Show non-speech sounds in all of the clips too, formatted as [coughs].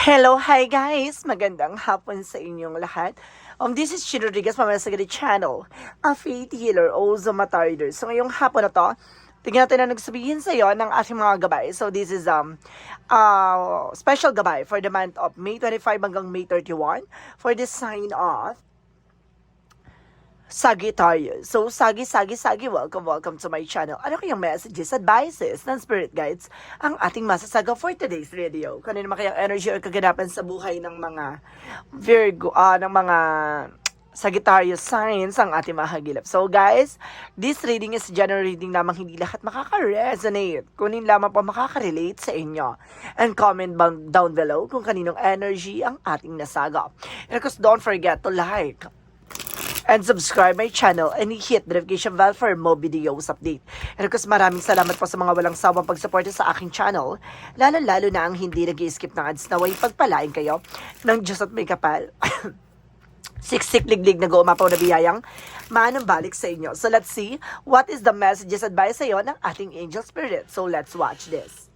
Hello, hi guys! Magandang hapon sa inyong lahat. Um, this is Chino Rodriguez, mamaya sa ganit channel, a faith healer, also matarder. So ngayong hapon na to, tingnan natin na nagsabihin sa iyo ng ating mga gabay. So this is um uh, special gabay for the month of May 25 hanggang May 31 for the sign of Sagittarius. So, Sagi, Sagi, Sagi, welcome, welcome to my channel. Ano kayang messages, advices, ng spirit guides ang ating masasaga for today's video? Kanino naman kayang energy or kaganapan sa buhay ng mga Virgo, ah, ng mga Sagittarius signs ang ating mahagilap. So guys, this reading is general reading lamang hindi lahat makaka-resonate. Kunin lamang po makaka-relate sa inyo. And comment down below kung kaninong energy ang ating nasaga. And of course, don't forget to like, and subscribe my channel and hit the notification bell for more videos update. And of course, maraming salamat po sa mga walang sawang pagsuporta sa aking channel, lalo-lalo na ang hindi nag skip ng ads naway pagpalain kayo ng Diyos at may kapal. [coughs] Siksik liglig na gumapaw na biyayang manong balik sa inyo. So let's see what is the messages advice sa iyo ng ating angel spirit. So let's watch this.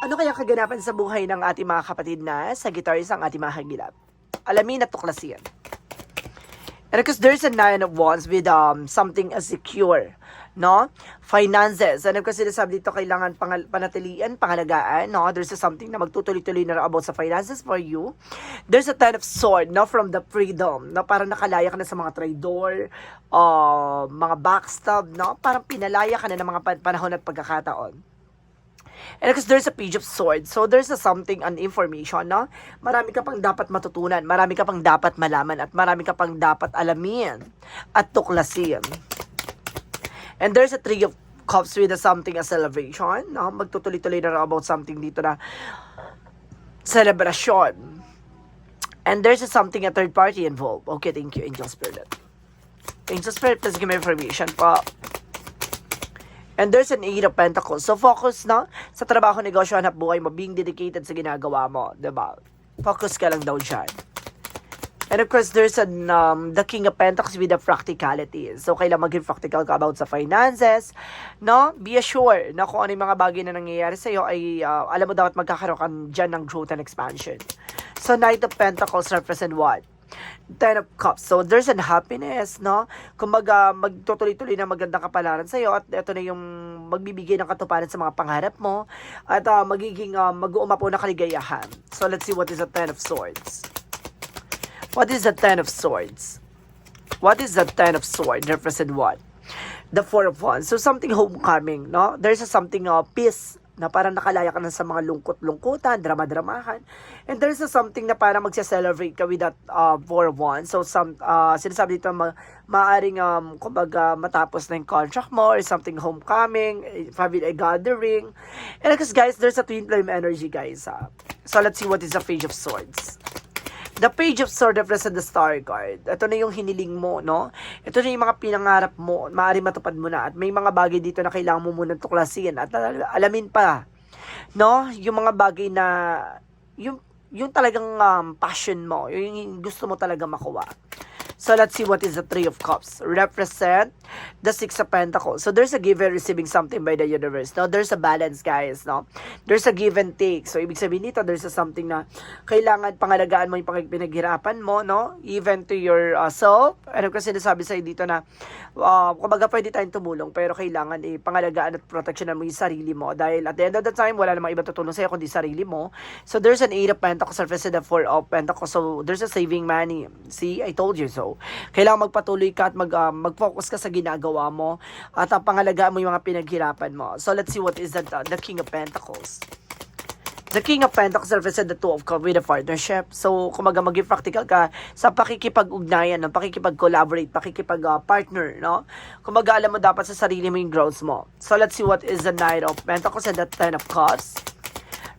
Ano kaya kaganapan sa buhay ng ating mga kapatid na sa guitarist ang ating mga hagilap? Alamin at tuklasin. And because there's a nine of wands with um something as secure, no? Finances. Ano kasi sinasabi dito kailangan pangal panatilian, pangalagaan, no? There's a something na magtutuloy-tuloy na about sa finances for you. There's a ten of sword, no? From the freedom, no? Parang nakalaya ka na sa mga traidor, uh, mga backstab, no? Parang pinalaya ka na ng mga pan- panahon at pagkakataon. And because there's a page of swords, so there's a something, an information, no? Marami ka pang dapat matutunan, marami ka pang dapat malaman, at marami ka pang dapat alamin at tuklasin. And there's a three of cups with a something, a celebration, no? Magtutuloy-tuloy na about something dito na celebration. And there's a something, a third party involved. Okay, thank you, Angel Spirit. Angel Spirit, please give me information po. And there's an Eight of Pentacles. So, focus na sa trabaho, negosyo, hanap buhay mo, being dedicated sa ginagawa mo. 'di ba? Focus ka lang daw dyan. And of course, there's an, um, the King of Pentacles with the practicality. So, kailangan maging practical ka about sa finances. No? Be assured na kung ano yung mga bagay na nangyayari sa'yo ay, uh, alam mo dapat magkakaroon ka dyan ng growth and expansion. So, Knight of Pentacles represent what? Ten of Cups. So, there's an happiness, no? Kumbaga, magtutuloy-tuloy na magandang kapalaran sa'yo at ito na yung magbibigay ng katuparan sa mga pangarap mo at uh, magiging uh, mag-uumapo na kaligayahan. So, let's see what is the Ten of Swords. What is the Ten of Swords? What is the Ten of Swords? Represent what? The Four of Wands. So, something homecoming, no? There's a something uh, peace na parang nakalaya ka na sa mga lungkot-lungkutan, drama-dramahan. And there's a something na parang magse-celebrate ka with that uh, of wands. So, some, uh, sinasabi dito, ma maaring, um, kumbaga, matapos na yung contract mo or something homecoming, a gathering. And because, guys, there's a twin flame energy, guys. Uh. So, let's see what is the Page of Swords. The Page of Swords represent the Star card. Ito na yung hiniling mo, no? Ito na yung mga pinangarap mo. Maaari matupad mo na. At may mga bagay dito na kailangan mo munang tuklasin. At al- alamin pa, no? Yung mga bagay na, yung, yung talagang um, passion mo. Yung gusto mo talaga makuha. So let's see what is the Three of Cups. Represent the Six of Pentacles. So there's a give and receiving something by the universe. No, there's a balance, guys. No, there's a give and take. So ibig sabihin nito, there's a something na kailangan pangalagaan mo yung pinaghirapan mo, no, even to your uh, self. Ano kasi sinasabi sa'yo dito na, uh, kumbaga pwede tayong tumulong, pero kailangan eh, pangalagaan at proteksyonan mo yung sarili mo. Dahil at the end of the time, wala namang iba tutulong sa'yo kundi sarili mo. So there's an Eight of Pentacles represented the Four of Pentacles. So there's a saving money. See, I told you so. Kailangan magpatuloy ka at mag, uh, mag-focus ka sa ginagawa mo at uh, pangalagaan mo yung mga pinaghirapan mo. So let's see what is the, the King of Pentacles. The King of Pentacles represent the Two of Cups with a partnership. So, kumaga maging practical ka sa pakikipag-ugnayan, no? pakikipag-collaborate, pakikipag-partner, no? Kumaga alam mo dapat sa sarili mo yung growth mo. So, let's see what is the Knight of Pentacles and the Ten of Cups.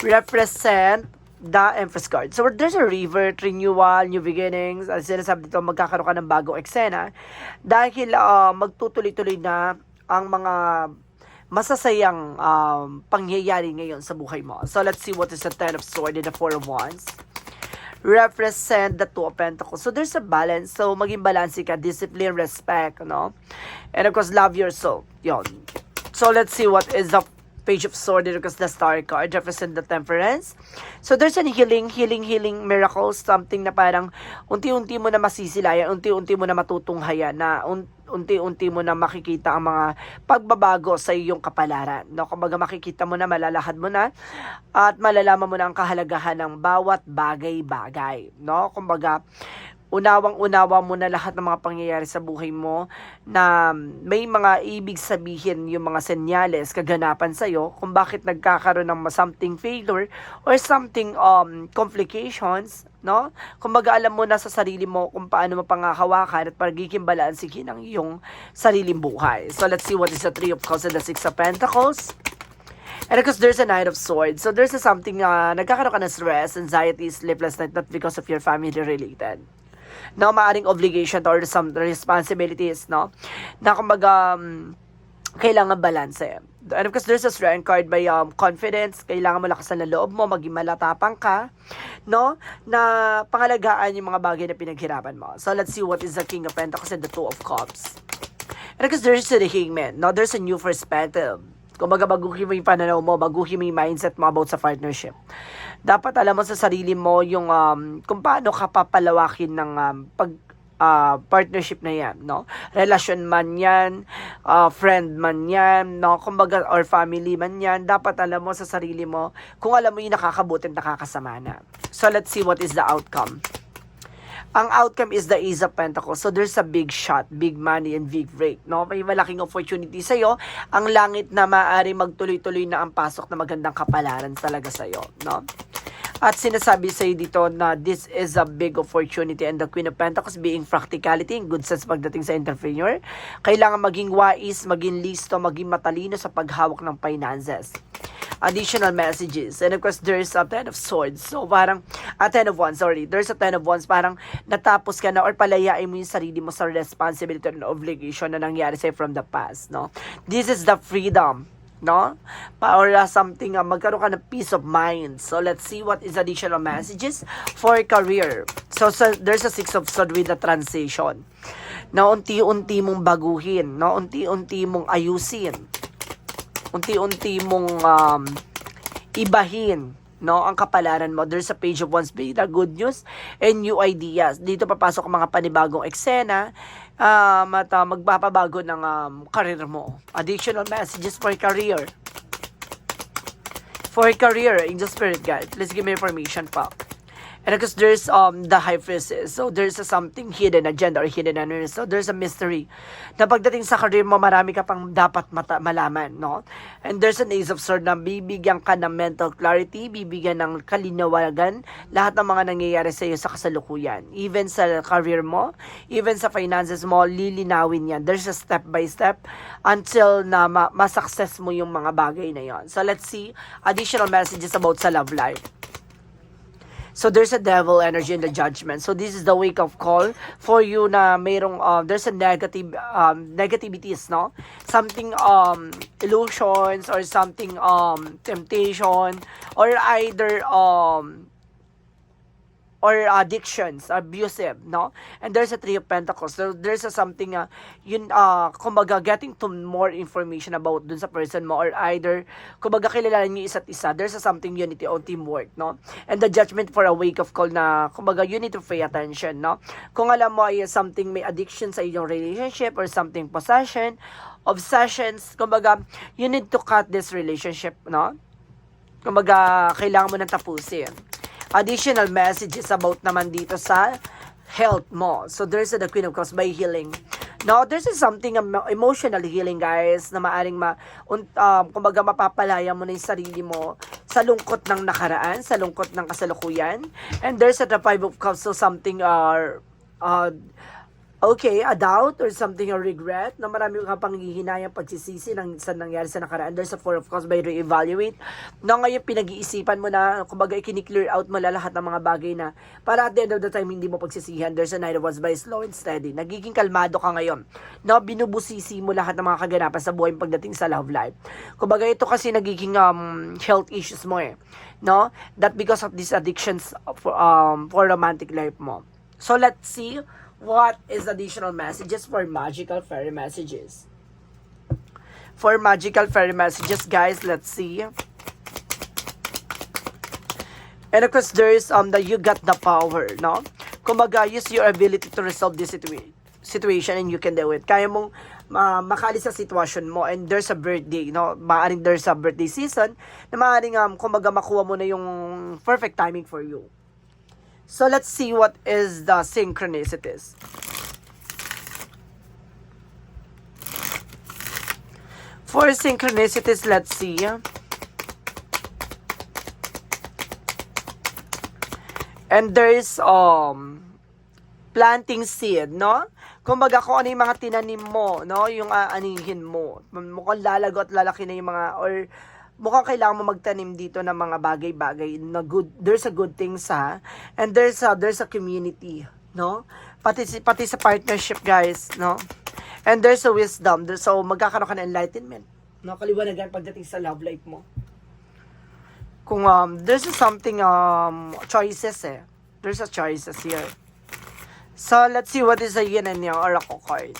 Represent the Empress card. So, there's a revert, renewal, new beginnings. As sinasabi dito, magkakaroon ka ng bagong eksena. Dahil uh, magtutuloy-tuloy na ang mga masasayang um, pangyayari ngayon sa buhay mo. So, let's see what is the Ten of Swords and the Four of Wands. Represent the Two of Pentacles. So, there's a balance. So, maging balansi ka. Discipline, respect, no? And of course, love yourself. Yon. So, let's see what is the Page of Swords because the Star card represent the temperance. So there's an healing, healing, healing miracles, something na parang unti-unti mo na masisilayan, unti-unti mo na matutunghayan, na un- unti-unti mo na makikita ang mga pagbabago sa iyong kapalaran. No? Kumbaga makikita mo na, malalahad mo na, at malalaman mo na ang kahalagahan ng bawat bagay-bagay. No? Kumbaga, unawang-unawa mo na lahat ng mga pangyayari sa buhay mo na may mga ibig sabihin yung mga senyales, kaganapan sa'yo kung bakit nagkakaroon ng something failure or something um, complications, no? Kumbaga alam mo na sa sarili mo kung paano mo pangahawakan at pagiging balansihin ang iyong sariling buhay. So let's see what is the Three of Cups and the Six of Pentacles. And because there's a Knight of Swords, so there's a something, uh, nagkakaroon ka ng stress, anxiety, sleepless night, not because of your family related no, maaring obligation or some responsibilities, no, na kumbaga, um, kailangan balance eh. And of course, there's a strength card by um, confidence. Kailangan malakasan ng loob mo, maging malatapang ka, no? Na pangalagaan yung mga bagay na pinaghirapan mo. So, let's see what is the King of Pentacles and the Two of Cups. And because there's the Hangman, no? There's a new perspective. Kumbaga, baguhin mo yung pananaw mo, baguhin mo yung mindset mo about sa partnership. Dapat alam mo sa sarili mo yung um, kung paano ka papalawakin ng um, pag uh, partnership na yan, no? Relasyon man yan, uh, friend man yan, no? Kumbaga, or family man yan, dapat alam mo sa sarili mo kung alam mo yung nakakabuti at nakakasama na. So, let's see what is the outcome. Ang outcome is the Ace of Pentacles. So, there's a big shot, big money, and big break, no? May malaking opportunity sa'yo. Ang langit na maaari magtuloy-tuloy na ang pasok na magandang kapalaran talaga sa'yo, no? At sinasabi sa'yo dito na this is a big opportunity and the Queen of Pentacles being practicality and good sense pagdating sa entrepreneur. Kailangan maging wise, maging listo, maging matalino sa paghawak ng finances additional messages. And of course, there's a Ten of Swords. So, parang, a Ten of Wands, sorry. There's a Ten of Wands, parang natapos ka na or palayain mo yung sarili mo sa responsibility and obligation na nangyari sa'yo from the past, no? This is the freedom no? Pa- Or uh, something, uh, magkaroon ka ng peace of mind. So, let's see what is additional messages for career. So, so there's a Six of Swords with the transition. Na unti-unti mong baguhin, no? Unti-unti mong ayusin. Unti-unti mong um, ibahin no ang kapalaran mo. There's a page of one's the good news and new ideas. Dito papasok ang mga panibagong eksena um, at uh, magpapabago ng um, career mo. Additional messages for career. For career angel spirit guide please give me information pa and because there's um the high priestess so there's a something hidden agenda or hidden ano so there's a mystery na pagdating sa career mo marami ka pang dapat mata- malaman no? And there's an ace of sword na bibigyan ka ng mental clarity bibigyan ng kalinawagan lahat ng mga nangyayari sa iyo sa kasalukuyan. Even sa career mo even sa finances mo lilinawin yan. There's a step by step until na ma- ma-success mo yung mga bagay na yon. So let's see additional messages about sa love life So there's a devil energy in the judgment. So this is the wake up call for you na mayroong uh, there's a negative um negativities, no? Something um illusions or something um temptation or either um or addictions, abusive, no? And there's a three of pentacles. So there's a something uh, yun uh kumbaga getting to more information about dun sa person mo or either kumbaga kilalanin niyo isa't isa. There's a something unity or teamwork, no? And the judgment for a wake of call na kumbaga you need to pay attention, no? Kung alam mo ay something may addiction sa iyong relationship or something possession, obsessions, kumbaga you need to cut this relationship, no? Kumbaga kailangan mo nang tapusin additional messages about naman dito sa health mo. So, there's the Queen of Cups by healing. No, there's a something emo- emotional healing, guys, na maaring ma, um, kumbaga mapapalaya mo na yung sarili mo sa lungkot ng nakaraan, sa lungkot ng kasalukuyan. And there's a the Five of Cups, so something, uh, uh, okay, a doubt or something or regret na marami ka pang hihinayang pagsisisi ng sa nangyari sa nakaraan. There's a four of course by re-evaluate. Na ngayon pinag-iisipan mo na, kumbaga ikini-clear out mo lahat ng mga bagay na para at the end of the time hindi mo pagsisihan. There's a night of was by slow and steady. Nagiging kalmado ka ngayon. No, binubusisi mo lahat ng mga kaganapan sa buhay pagdating sa love life. Kumbaga ito kasi nagiging um, health issues mo eh. No? That because of these addictions for, um, for romantic life mo. So let's see what is additional messages for magical fairy messages For magical fairy messages, guys, let's see. And of course, there is um the you got the power, no? Kumaga, use your ability to resolve this situa- situation and you can do it. Kaya mong ma makaalis sa sitwasyon mo and there's a birthday, no? Maaring there's a birthday season na maaring um, kumaga makuha mo na yung perfect timing for you. So let's see what is the synchronicities. For synchronicities, let's see. And there's um planting seed, no? Kumbaga kung ano yung mga tinanim mo, no? Yung aanihin mo. Mukhang lalago at lalaki na yung mga or mukhang kailangan mo magtanim dito ng mga bagay-bagay na good there's a good things ha and there's a there's a community no? Pati pati sa partnership guys no? And there's a wisdom so magkakaroon ka ng enlightenment no? Kaliwanagan pagdating sa love life mo. Kung um there's something um choices eh. There's a choices here. So let's see what is the yin and yang oracle card.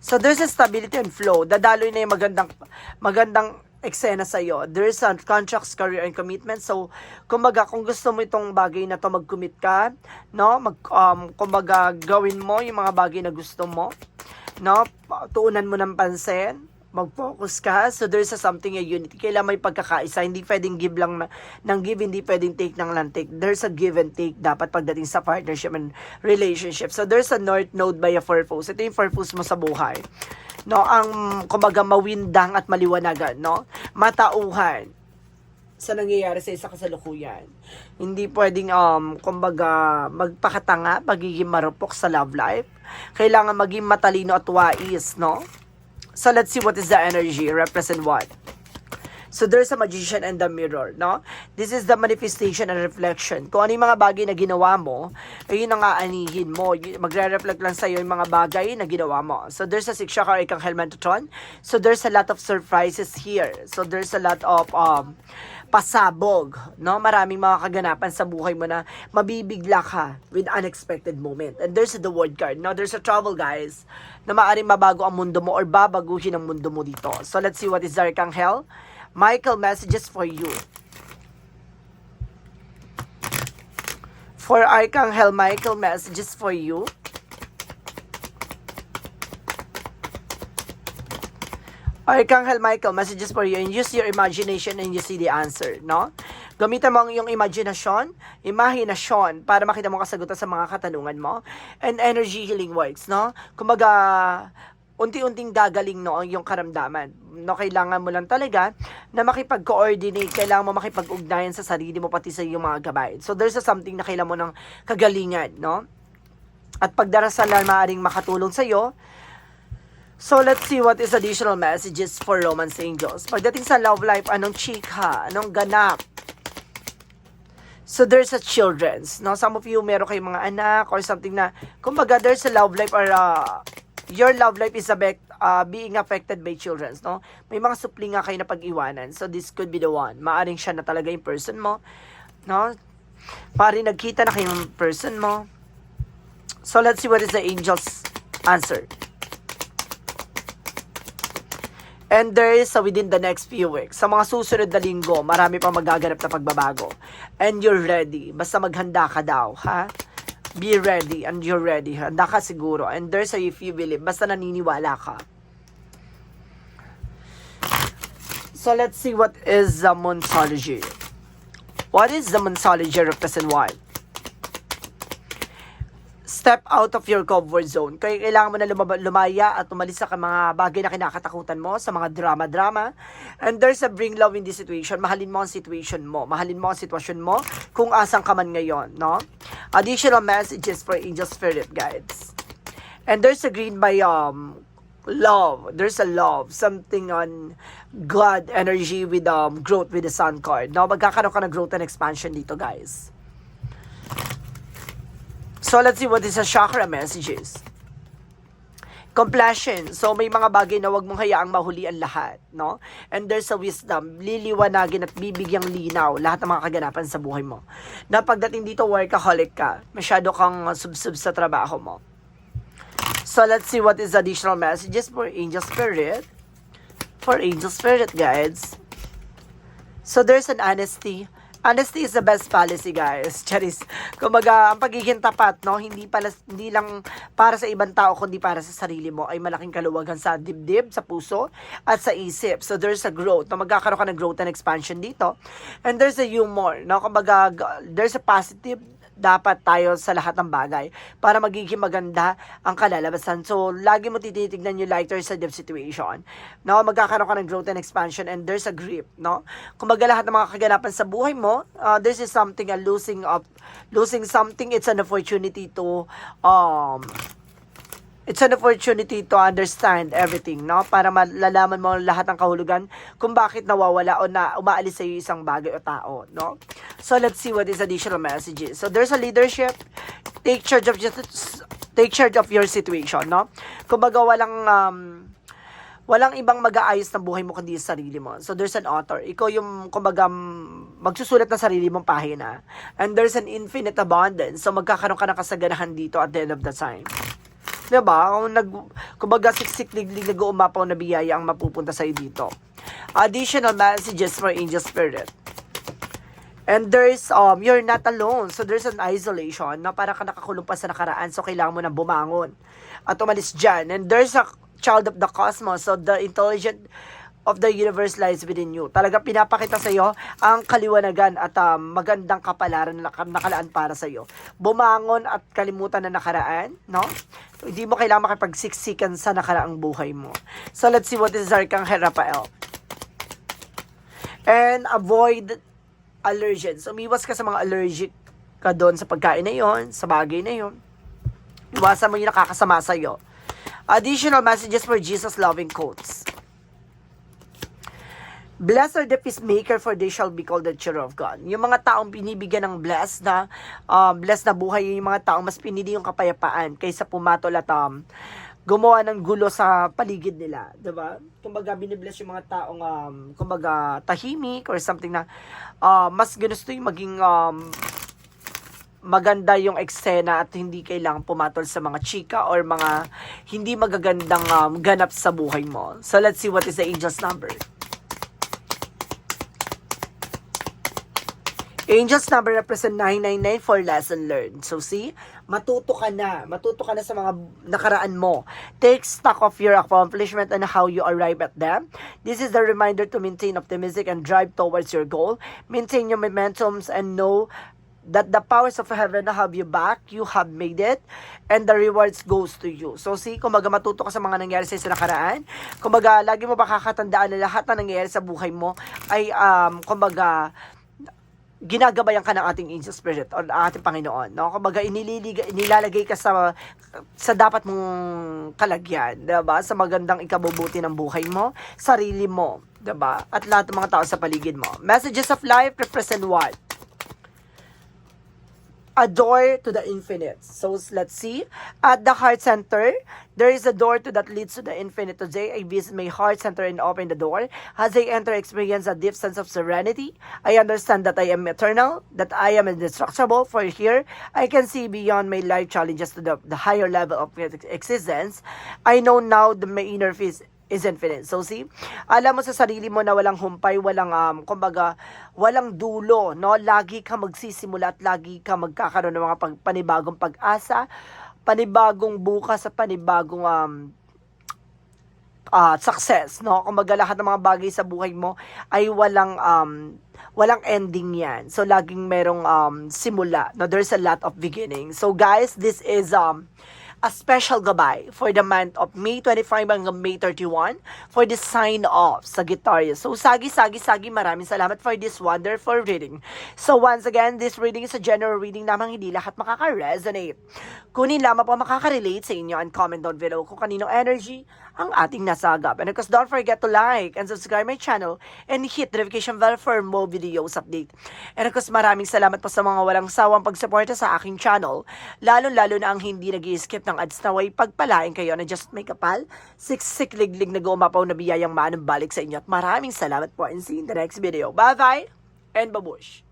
So there's a stability and flow. Dadaloy na yung magandang magandang eksena sa iyo there's a contracts career and commitment. So kumbaga kung gusto mo itong bagay na to mag-commit ka no? Mag um kumbaga gawin mo yung mga bagay na gusto mo no? Tuunan mo ng pansin mag-focus ka. So there's a something a unity kailangan may pagkakaisa. Hindi pwedeng give lang na, ng give hindi pwedeng take ng lang take there's a give and take dapat pagdating sa partnership and relationship. So there's a north node by a purpose ito yung purpose mo sa buhay. No ang kumbaga mawindang at maliwanagan no? Matauhan sa nangyayari sa isa kasalukuyan. Hindi pwedeng, um, kumbaga, magpakatanga, pagiging marupok sa love life. Kailangan maging matalino at wais, no? So, let's see what is the energy. Represent what? So, there's a magician and the mirror, no? This is the manifestation and reflection. Kung ano yung mga bagay na ginawa mo, ayun ang aanihin mo. Magre-reflect lang sa'yo yung mga bagay na ginawa mo. So, there's a six chakra ikang Helmentatron. So, there's a lot of surprises here. So, there's a lot of um, pasabog, no? Maraming mga kaganapan sa buhay mo na mabibigla ka with unexpected moment. And there's the word card, no? There's a travel, guys, na maaaring mabago ang mundo mo or babaguhin ang mundo mo dito. So, let's see what is the Archangel. Michael, messages for you. For Archangel Michael, messages for you. Archangel Michael, messages for you and use your imagination and you see the answer, no? Gamitan mo ang iyong imaginasyon, imahinasyon para makita mo kasagutan sa mga katanungan mo. And energy healing works, no? Kumbaga, unti-unting gagaling no ang iyong karamdaman. No, kailangan mo lang talaga na makipag-coordinate, kailangan mo makipag-ugnayan sa sarili mo pati sa iyong mga gabay. So there's a something na kailangan mo ng kagalingan, no? At pagdarasalan maaaring makatulong sa iyo So, let's see what is additional messages for Romance Angels. Pagdating sa love life, anong chika? Anong ganap? So, there's a children's. No? Some of you, meron kayong mga anak or something na, kumbaga, there's a love life or uh, your love life is affect, uh, being affected by children's. No? May mga supli nga kayo na pag-iwanan. So, this could be the one. Maaring siya na talaga yung person mo. No? Maaring nagkita na kayong person mo. So, let's see what is the angel's answer. And there is uh, within the next few weeks, sa mga susunod na linggo, marami pang magaganap na pagbabago. And you're ready. Basta maghanda ka daw, ha? Be ready and you're ready. Handa ka siguro. And there's a if you believe. Basta naniniwala ka. So let's see what is the Monsology. What is the Monsology represent what? Step out of your comfort zone. Kaya kailangan mo na lumaba, lumaya at umalis sa mga bagay na kinakatakutan mo, sa mga drama-drama. And there's a bring love in this situation. Mahalin mo ang situation mo. Mahalin mo ang sitwasyon mo kung asan ka man ngayon, no? Additional messages for angel spirit guides. And there's a green by um love. There's a love. Something on God energy with um growth with the sun card. No, magkakaroon ka ng growth and expansion dito, guys. So, let's see what is the chakra messages. Completion. So, may mga bagay na wag mong hayaang mahuli ang lahat, no? And there's a wisdom. Liliwanagin at bibigyang linaw lahat ng mga kaganapan sa buhay mo. Na pagdating dito, workaholic ka. Masyado kang sub-sub sa trabaho mo. So, let's see what is additional messages for Angel Spirit. for angel spirit guides. So there's an honesty. Honesty is the best policy, guys. [laughs] Charis. Kumaga, ang pagiging tapat, no, hindi pala hindi lang para sa ibang tao kundi para sa sarili mo ay malaking kaluwagan sa dibdib, sa puso at sa isip. So there's a growth. No, magkakaroon ka ng growth and expansion dito. And there's a humor, no, kumbaga there's a positive dapat tayo sa lahat ng bagay para magiging maganda ang kalalabasan. So, lagi mo tititignan yung lighter sa deep situation. No? Magkakaroon ka ng growth and expansion and there's a grip. No? Kumbaga lahat ng mga kaganapan sa buhay mo, uh, this is something, a losing of, losing something, it's an opportunity to, um, It's an opportunity to understand everything, no? Para malalaman mo lahat ng kahulugan kung bakit nawawala o na umaalis sa iyo isang bagay o tao, no? So let's see what is additional messages. So there's a leadership, take charge of just take charge of your situation, no? Kumbaga walang um, walang ibang mag-aayos ng buhay mo kundi sa sarili mo. So there's an author. Ikaw yung kumbaga magsusulat ng sarili mong pahina. And there's an infinite abundance. So magkakaroon ka ng kasaganahan dito at the end of the time. Diba? Kung nag, kumbaga siksik liglig nag-uumapaw na biyaya ang mapupunta sa'yo dito. Additional messages for angel spirit. And there's, um, you're not alone. So there's an isolation na para ka nakakulong pa sa nakaraan. So kailangan mo na bumangon at umalis dyan. And there's a child of the cosmos. So the intelligent of the universe lies within you. Talaga pinapakita sa iyo ang kaliwanagan at um, magandang kapalaran na naka- nakalaan para sa iyo. Bumangon at kalimutan na nakaraan, no? Hindi mo kailangan makipagsiksikan sa nakaraang buhay mo. So let's see what is Arcangel Rafael. And avoid allergens. Umiwas ka sa mga allergic ka doon sa pagkain na yon, sa bagay na yon. Iwasan mo yung nakakasama sa iyo. Additional messages for Jesus loving quotes. Blessed are the peacemaker for they shall be called the children of God. Yung mga taong binibigyan ng blessed na um, blessed na buhay, yung mga taong mas pinili yung kapayapaan kaysa pumatol at um, gumawa ng gulo sa paligid nila, 'di ba? Kumbaga binibless yung mga taong um, kumbaga tahimik or something na uh, mas gusto yung maging um, maganda yung eksena at hindi kailangang pumatol sa mga chika or mga hindi magagandang um, ganap sa buhay mo. So let's see what is the angel's number. Angels number represent 999 for lesson learned. So see, matuto ka na. Matuto ka na sa mga nakaraan mo. Take stock of your accomplishment and how you arrive at them. This is the reminder to maintain optimism and drive towards your goal. Maintain your momentums and know that the powers of heaven have you back, you have made it, and the rewards goes to you. So see, kumaga matuto ka sa mga nangyari sa nakaraan, kumaga lagi mo makakatandaan na lahat na nangyayari sa buhay mo ay um, kumaga ginagabayan ka ng ating angel spirit o ng ating Panginoon, no? Kumbaga inililiga, inilalagay ka sa sa dapat mong kalagyan, 'di ba? Sa magandang ikabubuti ng buhay mo, sarili mo, 'di ba? At lahat ng mga tao sa paligid mo. Messages of life represent what? A door to the infinite. So let's see. At the heart center, there is a door to that leads to the infinite. Today, I visit my heart center and open the door. As I enter, experience a deep sense of serenity. I understand that I am eternal, that I am indestructible. For here, I can see beyond my life challenges to the, the higher level of existence. I know now that my inner peace is infinite. So see, alam mo sa sarili mo na walang humpay, walang um, kumbaga, walang dulo, no? Lagi ka magsisimula at lagi ka magkakaroon ng mga pag, panibagong pag-asa, panibagong bukas at panibagong um, ah, success, no? Kumbaga lahat ng mga bagay sa buhay mo ay walang um, walang ending yan. So laging merong um, simula. No, there's a lot of beginning. So guys, this is um a special gabay for the month of May 25 hanggang May 31 for the sign off Sagittarius. So, sagi, sagi, sagi, maraming salamat for this wonderful reading. So, once again, this reading is a general reading namang hindi lahat makaka-resonate. Kunin lamang po makaka-relate sa inyo and comment down below kung kaninong energy ang ating nasagap. And of course, don't forget to like and subscribe my channel and hit the notification bell for more videos update. And of course, maraming salamat po sa mga walang sawang pagsuporta sa aking channel, lalo-lalo na ang hindi nag skip ng ads na way pagpalain kayo na just may kapal, siksik liglig na gumapaw na biyayang manang balik sa inyo. At maraming salamat po and see you in the next video. Bye-bye and babush!